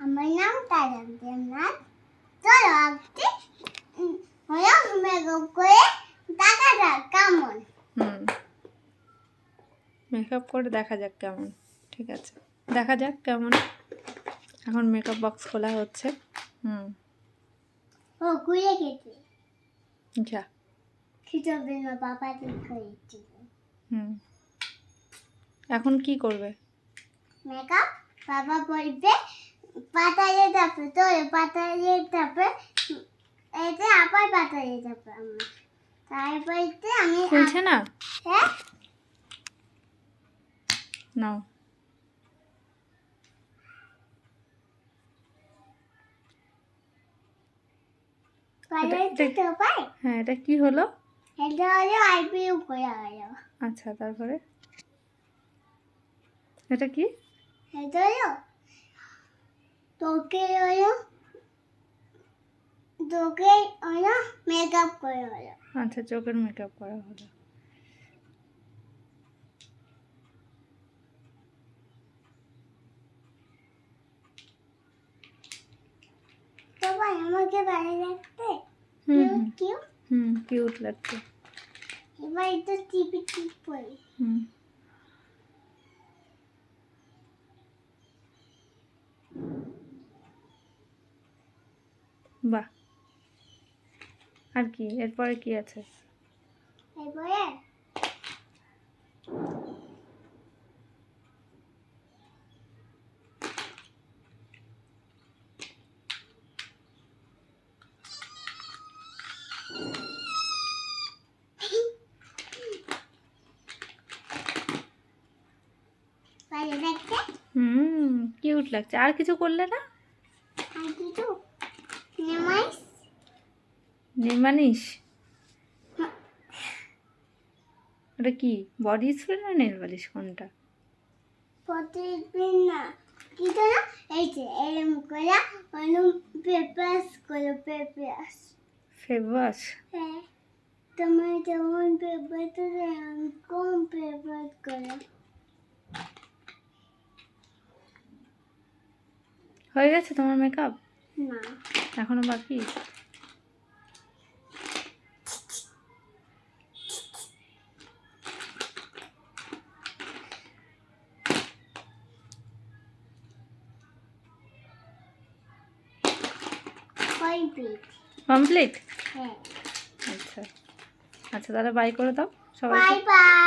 আমার নাম তারাম দেবনাথ চলো আজকে হলো মেকআপ করে দেখা যাক কেমন। হুম। মেকআপ করে দেখা যাক কেমন ঠিক আছে। দেখা যাক কেমন। এখন মেকআপ বক্স খোলা হচ্ছে। হুম। ও ঘুরে গেছে। যা। খিচবে না বাবা ঠিক করেছি হুম। এখন কি করবে? মেকআপ বাবা বলবে পাতালে যাবে তো পাতালে যাবে এতে আবার পাতালে যাবে আমার। তারপরে আমি খুলছে না? হ্যাঁ? নাও। হ্যাঁ এটা কি হলো? এটা হলো হলো আচ্ছা তারপরে? এটা কি? এটা হলো তোকে হলো তোকে হলো মেকআপ করা হলো আচ্ছা চোখের মেকআপ করা হলো সবাই আমাকে ভালো লাগতে হুম হুম কিউ হুম কিউট লাগছে এবার এটা টিপি টিপ পড়ি হুম বাহ। আর কি? এরপরে কি আছে? এরপরে? হুম কিউট লাগছে। আর কিছু করলে না? আর কিছু? নেলমানিস ওটা কি? বডি স্প্রে না নেল পালিশ কোনটা? প্রতিদিন না। কিন্তু না? এই যে এরম করে অনু পেপার্স করো ফেস ওয়াশ হ্যাঁ। তোমার যেমন পেপার তো কম পেপার করো। হয়ে গেছে তোমার মেকআপ না। এখনও বাকি? কমপ্লিট কমপ্লিট হ্যাঁ। আচ্ছা। আচ্ছা তাহলে বাই করে দাও সবাই বাই বাই